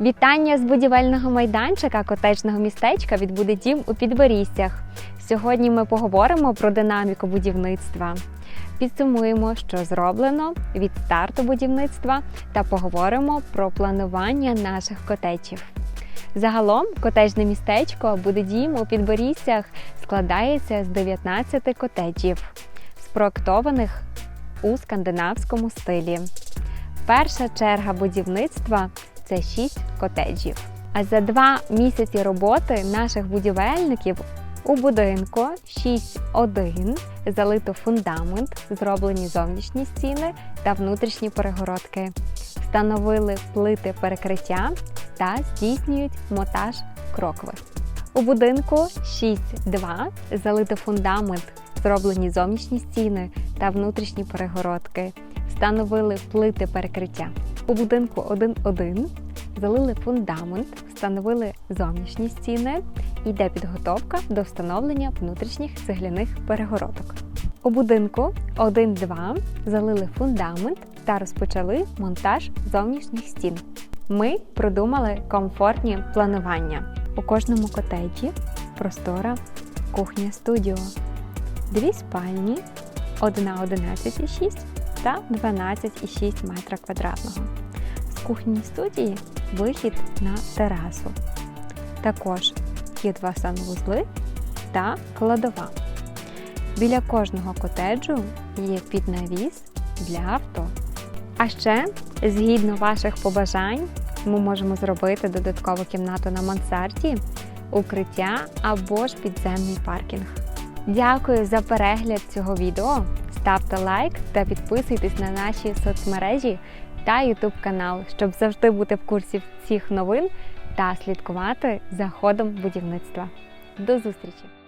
Вітання з будівельного майданчика котечного містечка від Будедім у Підборіссях. Сьогодні ми поговоримо про динаміку будівництва. Підсумуємо, що зроблено від старту будівництва та поговоримо про планування наших котечів. Загалом котежне містечко «Буде дім у Підборіссях складається з 19 котеджів, спроектованих у скандинавському стилі. Перша черга будівництва це 6 котеджів. А за два місяці роботи наших будівельників у будинку 6.1 залито фундамент, зроблені зовнішні стіни та внутрішні перегородки. Встановили плити перекриття та здійснюють монтаж крокви. У будинку 6.2 залито фундамент, зроблені зовнішні стіни та внутрішні перегородки. Встановили плити перекриття. У будинку 1.1 залили фундамент, встановили зовнішні стіни. Йде підготовка до встановлення внутрішніх цегляних перегородок. У будинку 1.2 залили фундамент та розпочали монтаж зовнішніх стін. Ми продумали комфортні планування. У кожному котеджі простора кухня студіо, дві спальні, одна 11,6 та 12,6 метра квадратного. З кухні студії вихід на терасу. Також є два санвузли та кладова. Біля кожного котеджу є піднавіс для авто. А ще, згідно ваших побажань, ми можемо зробити додаткову кімнату на мансарді, укриття або ж підземний паркінг. Дякую за перегляд цього відео. Ставте лайк та підписуйтесь на наші соцмережі та YouTube канал, щоб завжди бути в курсі всіх новин та слідкувати за ходом будівництва. До зустрічі!